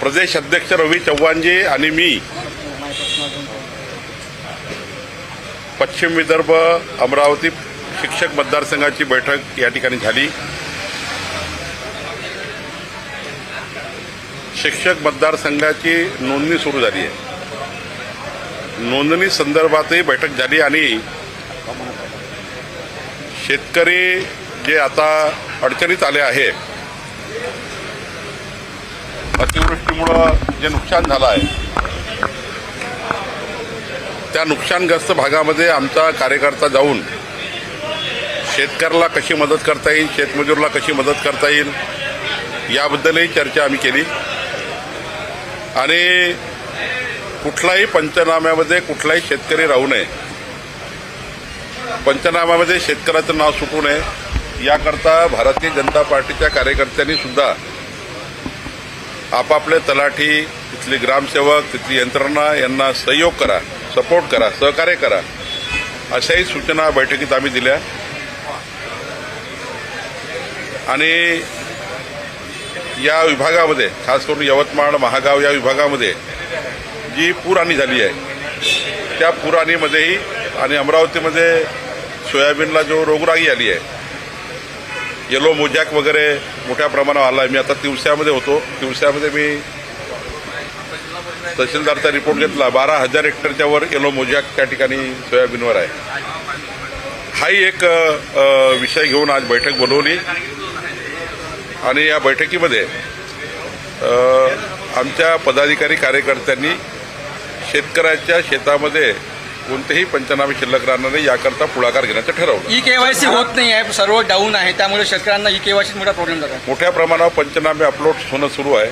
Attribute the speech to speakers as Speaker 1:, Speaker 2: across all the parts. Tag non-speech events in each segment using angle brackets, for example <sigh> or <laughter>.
Speaker 1: प्रदेश अध्यक्ष रवी चव्हाणजी आणि मी. पश्चिम विदर्भ अमरावती शिक्षक मतदारसंघाची बैठक या ठिकाणी झाली. शिक्षक मतदारसंघाची नोंदणी सुरू झाली आहे. नोंदणी संदर्भातही बैठक झाली आणि शेतकरी जे आता अडचणीत आले आहे अतिवृष्टीमुळं जे नुकसान झालं आहे त्या नुकसानग्रस्त भागामध्ये आमचा कार्यकर्ता जाऊन शेतकऱ्याला कशी मदत करता येईल शेतमजूरला कशी मदत करता येईल याबद्दलही चर्चा आम्ही केली. आणि कुठलाही पंचनाम्यामध्ये कुठलाही शेतकरी राहू नये पंचनाम्यामध्ये शेतकऱ्याचं नाव सुटू नये याकरता भारतीय जनता पार्टीच्या कार्यकर्त्यांनी सुद्धा आपापले तलाठी तिथले ग्रामसेवक तिथली यंत्रणा यांना सहयोग करा सपोर्ट करा सहकार्य करा. अशाही सूचना बैठकीत आम्ही दिल्या. आणि या विभागामध्ये खास करून यवतमाळ महागाव या विभागामध्ये जी पूरहानी झाली आहे त्या पुराणीमध्येही आणि अमरावतीमध्ये सोयाबीनला जो रोगराई आली आहे येलो मोजॅक वगैरे मोठ्या प्रमाणावर आला आहे मी आता तिवस्यामध्ये होतो. तिवस्यामध्ये मी तहसीलदारचा रिपोर्ट घेतला. बारा हजार हेक्टरच्या वर येलो मोजॅक त्या ठिकाणी सोयाबीनवर आहे. हाही एक विषय घेऊन आज बैठक बोलवली. आणि या बैठकीमध्ये आमच्या पदाधिकारी कार्यकर्त्यांनी शेतकऱ्याच्या शेतामध्ये कोणतेही पंचनामे शिल्लक राहणार नाही याकरता पुढाकार घेण्याचं ठरवलं.
Speaker 2: ई केवायसी होत नाही आहे सर्व डाऊन आहे त्यामुळे शेतकऱ्यांना ई केवायसी मोठा प्रॉब्लेम झाला.
Speaker 1: मोठ्या प्रमाणावर पंचनामे अपलोड होणं सुरू आहे.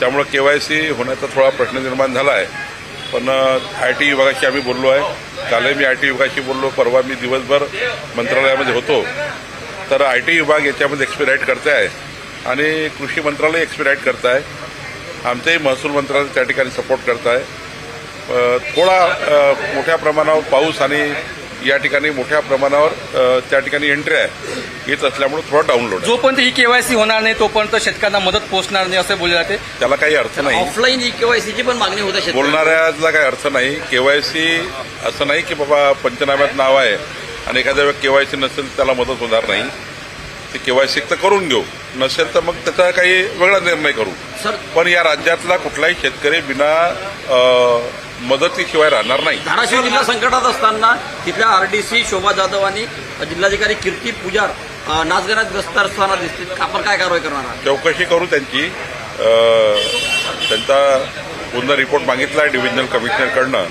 Speaker 1: त्यामुळं केवायसी होण्याचा थोडा प्रश्न निर्माण झाला आहे. पण आय टी विभागाशी आम्ही बोललो आहे. कालही मी आय टी विभागाशी बोललो परवा मी दिवसभर मंत्रालयामध्ये होतो. तर आय टी विभाग याच्यामध्ये एक्सपिराईट करते आहे. आणि कृषी मंत्रालय एक्सपिराईट करत आहे आमचंही महसूल मंत्रालय त्या ठिकाणी सपोर्ट करत आहे थोडा मोठ्या प्रमाणावर पाऊस आणि या ठिकाणी मोठ्या प्रमाणावर त्या ठिकाणी एंट्री आहे. येत असल्यामुळे थोडा डाऊनलोड
Speaker 2: जोपर्यंत ई केवायसी होणार नाही तोपर्यंत शेतकऱ्यांना मदत पोहोचणार नाही असं बोलले जाते.
Speaker 1: त्याला काही अर्थ नाही.
Speaker 3: ऑफलाईन ई केवायसीची पण मागणी होत
Speaker 1: बोलणाऱ्याला काही अर्थ नाही. केवायसी असं नाही की बाबा पंचनाम्यात नाव आहे आणि एखाद्या वेळेस केवायसी नसेल तर त्याला मदत होणार नाही. ते केवायसी तर करून घेऊ. नसेल तर मग त्याचा काही वेगळा निर्णय करू.
Speaker 3: सर
Speaker 1: पण या राज्यातला कुठलाही शेतकरी बिना मदतीशिवाय राहणार नाही.
Speaker 3: धाराशिव जिल्हा संकटात असताना तिथल्या आरडीसी शोभा जाधव आणि जिल्हाधिकारी कीर्ती पुजार अ, नाचगाण्यात ग्रस्त असताना दिसतील. आपण काय कारवाई करणार
Speaker 1: चौकशी करू त्यांची. त्यांचा पुन्हा रिपोर्ट मागितला आहे डिव्हिजनल कमिशनरकडनं.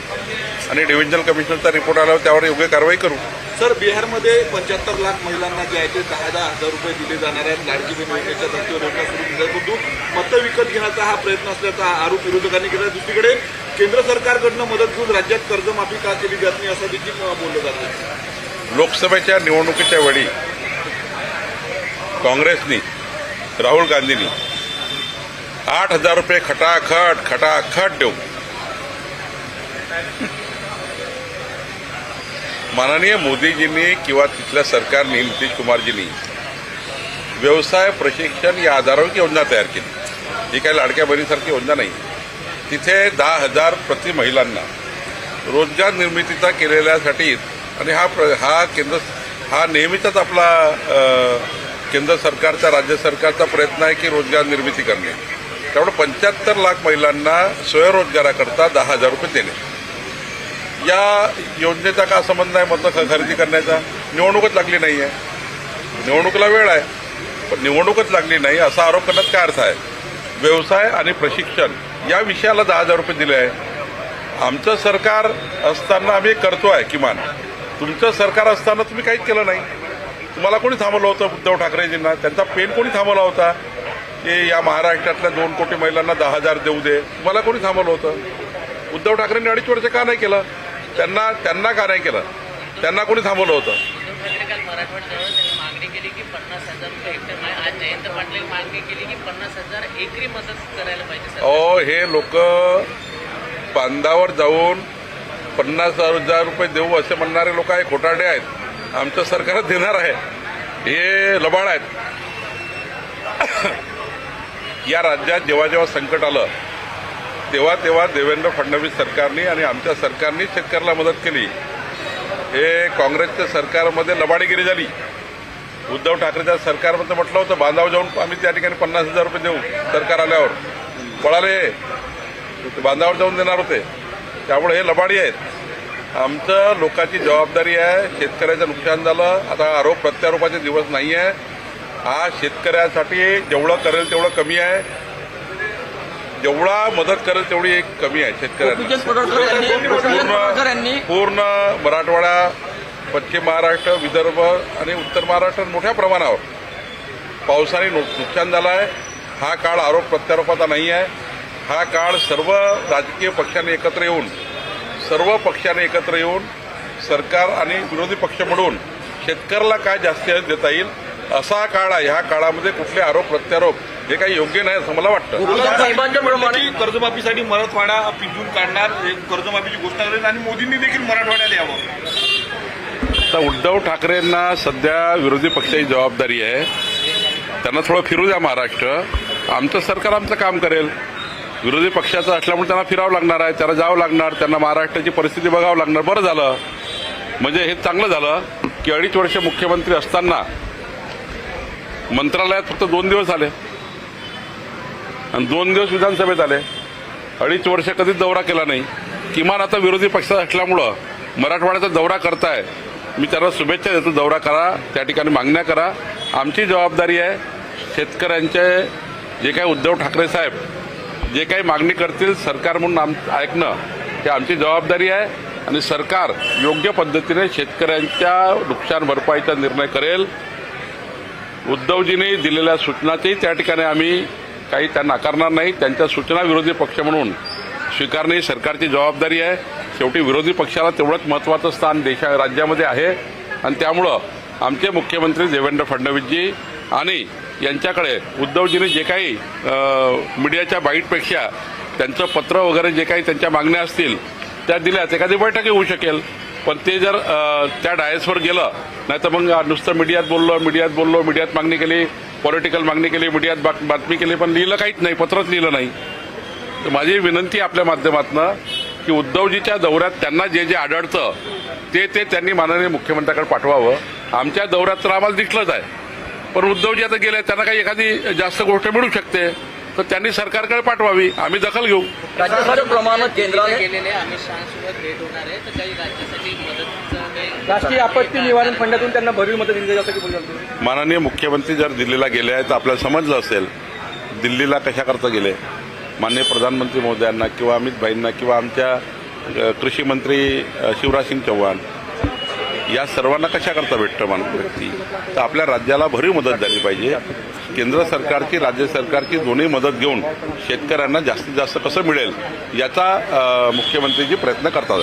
Speaker 1: आणि डिव्हिजनल कमिशनरचा रिपोर्ट आल्यावर त्यावर योग्य कारवाई करू.
Speaker 4: सर बिहारमध्ये पंच्याहत्तर लाख महिलांना जे आहे ते दहा दहा हजार रुपये दिले जाणार आहेत. लाडकी बहीण योजनेच्या धर्तीवर योजना सुरू केल्या परंतु मतं विकत घेण्याचा हा प्रयत्न असल्याचा आरोप विरोधकांनी केला. दुसरीकडे केंद्र सरकारकडनं मदत घेऊन राज्यात कर्जमाफी का केली जात नाही असं देखील बोललं जातं
Speaker 1: लोकसभेच्या निवडणुकीच्या वेळी काँग्रेसनी राहुल गांधींनी आठ हजार रुपये खटाखट खटाखट देऊ माननीय मोदीजींनी किंवा तिथल्या सरकारने नितीश कुमारजींनी व्यवसाय प्रशिक्षण या आधारावर योजना तयार केली. ही काही लाडक्या बहिणीसारखी योजना नाही. तिथे दहा हजार प्रति महिलांना रोजगार निर्मितीचा केलेल्यासाठी आणि हा प्र हा केंद्र हा नेहमीचाच आपला केंद्र सरकारचा राज्य सरकारचा प्रयत्न आहे की रोजगार निर्मिती करणे. त्यामुळे पंच्याहत्तर लाख महिलांना स्वयंरोजगाराकरता दहा हजार रुपये देणे. या योजनेचा का संबंध आहे मतं ख- खरेदी करण्याचा? निवडणूकच लागली नाही आहे निवडणुकीला वेळ आहे पण निवडणूकच लागली नाही असा आरोप करण्यात काय अर्थ आहे? व्यवसाय आणि प्रशिक्षण या विषयाला दहा हजार रुपये दिले आहे. आमचं सरकार असताना आम्ही करतो आहे किमान. तुमचं सरकार असताना तुम्ही काहीच केलं नाही. तुम्हाला कोणी थांबवलं होतं उद्धव ठाकरेजींना? त्यांचा पेन कोणी थांबवला होता? की या महाराष्ट्रातल्या दोन कोटी महिलांना दहा हजार देऊ दे. तुम्हाला कोणी थांबवलं होतं? उद्धव ठाकरेंनी अडीच वर्ष का नाही केलं? त्यांना त्यांना का नाही केलं? त्यांना कोणी थांबवलं होतं?
Speaker 5: मागणी केली की पन्नास हजार जयंत पाटील मागणी केली की पन्नास हजार एकरी मदत करायला पाहिजे
Speaker 1: अहो हे लोक बांधावर जाऊन पन्नास हजार रुपये देऊ असे म्हणणारे लोक आहे खोटारडे आहेत. आमचं सरकार देणार आहे. हे लबाड आहेत. <coughs> या राज्यात जेव्हा जेव्हा संकट आलं तेव्हा तेव्हा देवेंद्र फडणवीस सरकारने आणि आमच्या सरकारने शेतकऱ्याला मदत केली. हे काँग्रेसच्या सरकारमध्ये लबाडीगिरी झाली. उद्धव ठाकरेच्या सरकारमध्ये म्हटलं होतं बांधाव जाऊन आम्ही त्या ठिकाणी पन्नास हजार रुपये देऊ सरकार आल्यावर. पळाले ते बांधावर जाऊन देणार होते. त्यामुळे हे लबाडी आहेत. आमचं लोकांची जबाबदारी आहे शेतकऱ्याचं नुकसान झालं. आता आरोप प्रत्यारोपाचे दिवस नाही आहे हा शेतकऱ्यासाठी जेवढं करेल तेवढं कमी आहे. जेवढा मदत करेल तेवढी एक कमी आहे शेतकऱ्यांना. पूर्ण मराठवाडा पश्चिम महाराष्ट्र विदर्भ आणि उत्तर महाराष्ट्रात मोठ्या प्रमाणावर पावसाने नुकसान झालं आहे हा काळ आरोप प्रत्यारोपाचा नाही आहे. हा काळ सर्व राजकीय पक्षांनी एकत्र येऊन सर्व पक्षाने एकत्र येऊन सरकार आणि विरोधी पक्ष म्हणून शेतकऱ्याला काय जास्ती देता येईल असा काळ आहे. ह्या काळामध्ये कुठले आरोप प्रत्यारोप हे काही योग्य नाही असं मला वाटतं.
Speaker 4: कर्जमाफीसाठी मराठवाडा पिंजून काढणार कर्जमाफीची घोषणा करेल आणि मोदींनी देखील मराठवाड्यात यावं.
Speaker 1: आता उद्धव ठाकरेंना सध्या विरोधी पक्षाची जबाबदारी आहे. त्यांना थोडं फिरू द्या महाराष्ट्र. आमचं सरकार आमचं काम करेल. विरोधी पक्षाचं असल्यामुळे त्यांना फिरावं लागणार आहे त्यांना जावं लागणार त्यांना महाराष्ट्राची परिस्थिती बघावं लागणार. बरं झालं. म्हणजे हे चांगलं झालं की अडीच वर्ष मुख्यमंत्री असताना मंत्रालयात फक्त दोन दिवस आले. आणि दोन दिवस विधानसभेत आले. अडीच वर्ष कधीच दौरा केला नाही. किमान आता विरोधी पक्षात असल्यामुळं मराठवाड्याचा दौरा करताय. मी त्यांना शुभेच्छा देतो दौरा करा त्या ठिकाणी मागण्या करा. आमची जबाबदारी आहे शेतकऱ्यांचे जे काही उद्धव ठाकरे साहेब जे काही मागणी करतील सरकार म्हणून आम ऐकणं हे आमची जबाबदारी आहे आणि सरकार योग्य पद्धतीने शेतकऱ्यांच्या नुकसान भरपाईचा निर्णय करेल. उद्धवजींनी दिलेल्या सूचनाचेही त्या ठिकाणी आम्ही काही त्या नाकारणार नाही त्यांच्या सूचना विरोधी पक्ष म्हणून स्वीकारणे ही सरकारची जबाबदारी आहे. शेवटी विरोधी पक्षाला तेवढंच महत्त्वाचं स्थान देशा राज्यामध्ये आहे. आणि त्यामुळं आमचे मुख्यमंत्री देवेंद्र फडणवीसजी आणि यांच्याकडे उद्धवजींनी जे काही मीडियाच्या बाईटपेक्षा त्यांचं पत्र वगैरे जे काही त्यांच्या मागण्या असतील त्या दिल्याच एखादी बैठक होऊ शकेल. पण ते जर त्या डायसवर गेलं नाही तर मग नुसतं मीडियात बोललो मीडियात बोललो मीडियात मागणी केली पॉलिटिकल मागणी केली मीडियात बात- बातमी केली पण लिहिलं काहीच नाही पत्रच लिहिलं नाही. तर माझी विनंती आपल्या माध्यमातनं की उद्धवजीच्या दौऱ्यात त्यांना जे जे आढळतं ते ते त्यांनी माननीय मुख्यमंत्र्याकडे पाठवावं. आमच्या दौऱ्यात तर आम्हाला दिसलंच आहे. पण उद्धवजी आता गेले त्यांना काही एखादी जास्त गोष्ट मिळू शकते. तर त्यांनी सरकारकडे पाठवावी. आम्ही दखल घेऊ.
Speaker 3: राज्यसभेप्रमाणे केंद्राने?
Speaker 5: गेलेले अमित शहासोबत भेट होणार आहे. तर काही राज्यासाठी मदतचं काही
Speaker 2: राष्ट्रीय आपत्ती निवारण फंडातून त्यांना भरीव मदत दिली जातं की बोलू शकतो?
Speaker 1: माननीय मुख्यमंत्री जर दिल्लीला गेले आहेत तर आपल्याला समजलं असेल दिल्लीला कशाकरता गेले? माननीय प्रधानमंत्री महोदयांना किंवा अमित भाईंना किंवा आमच्या कृषी मंत्री शिवराज सिंग चौहान या सर्वांना कशाकरता भेटतं मान व्यक्ती? तर आपल्या राज्याला भरीव मदत झाली पाहिजे. केंद्र सरकारची राज्य सरकारची दोन्ही मदत घेऊन शेतकऱ्यांना जास्तीत जास्त कसं मिळेल याचा मुख्यमंत्रीजी प्रयत्न करतात.